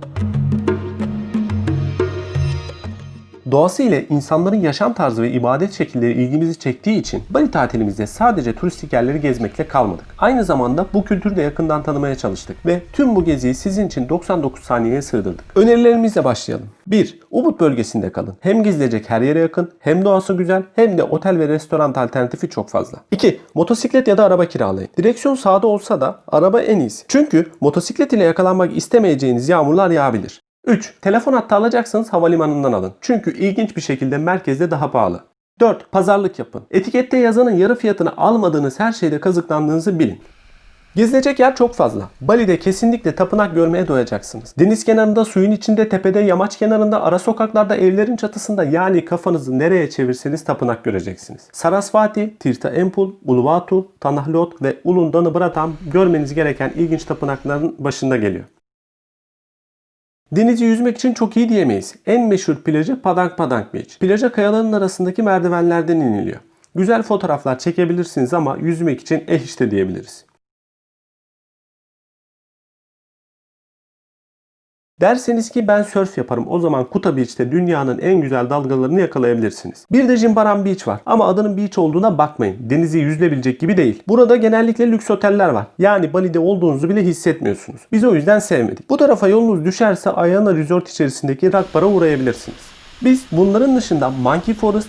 thank you Doğası ile insanların yaşam tarzı ve ibadet şekilleri ilgimizi çektiği için Bali tatilimizde sadece turistik yerleri gezmekle kalmadık. Aynı zamanda bu kültürü de yakından tanımaya çalıştık ve tüm bu geziyi sizin için 99 saniyeye sığdırdık. Önerilerimizle başlayalım. 1. Ubud bölgesinde kalın. Hem gezilecek her yere yakın, hem doğası güzel, hem de otel ve restoran alternatifi çok fazla. 2. Motosiklet ya da araba kiralayın. Direksiyon sağda olsa da araba en iyisi. Çünkü motosiklet ile yakalanmak istemeyeceğiniz yağmurlar yağabilir. 3. Telefon hattı alacaksanız havalimanından alın. Çünkü ilginç bir şekilde merkezde daha pahalı. 4. Pazarlık yapın. Etikette yazanın yarı fiyatını almadığınız her şeyde kazıklandığınızı bilin. Gezilecek yer çok fazla. Bali'de kesinlikle tapınak görmeye doyacaksınız. Deniz kenarında, suyun içinde, tepede, yamaç kenarında, ara sokaklarda, evlerin çatısında yani kafanızı nereye çevirseniz tapınak göreceksiniz. Sarasvati, Tirtha Empul, Uluwatu, Tanahlot ve Ulundana Bratam görmeniz gereken ilginç tapınakların başında geliyor. Denizi yüzmek için çok iyi diyemeyiz. En meşhur plajı Padang Padang Beach. Plaja kayaların arasındaki merdivenlerden iniliyor. Güzel fotoğraflar çekebilirsiniz ama yüzmek için eh işte diyebiliriz. Derseniz ki ben sörf yaparım o zaman Kuta Beach'te dünyanın en güzel dalgalarını yakalayabilirsiniz. Bir de Jimbaran Beach var ama adının beach olduğuna bakmayın. Denizi yüzülebilecek gibi değil. Burada genellikle lüks oteller var. Yani Bali'de olduğunuzu bile hissetmiyorsunuz. Biz o yüzden sevmedik. Bu tarafa yolunuz düşerse Ayana Resort içerisindeki Rakbar'a uğrayabilirsiniz. Biz bunların dışında Monkey Forest,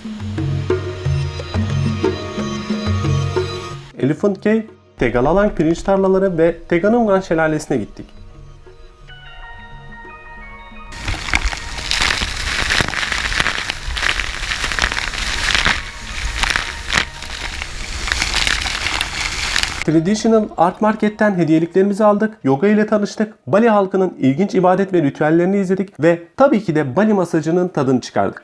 Elephant Cave, Tegalalang pirinç tarlaları ve Teganungan şelalesine gittik. Traditional Art Market'ten hediyeliklerimizi aldık, yoga ile tanıştık, Bali halkının ilginç ibadet ve ritüellerini izledik ve tabii ki de Bali masajının tadını çıkardık.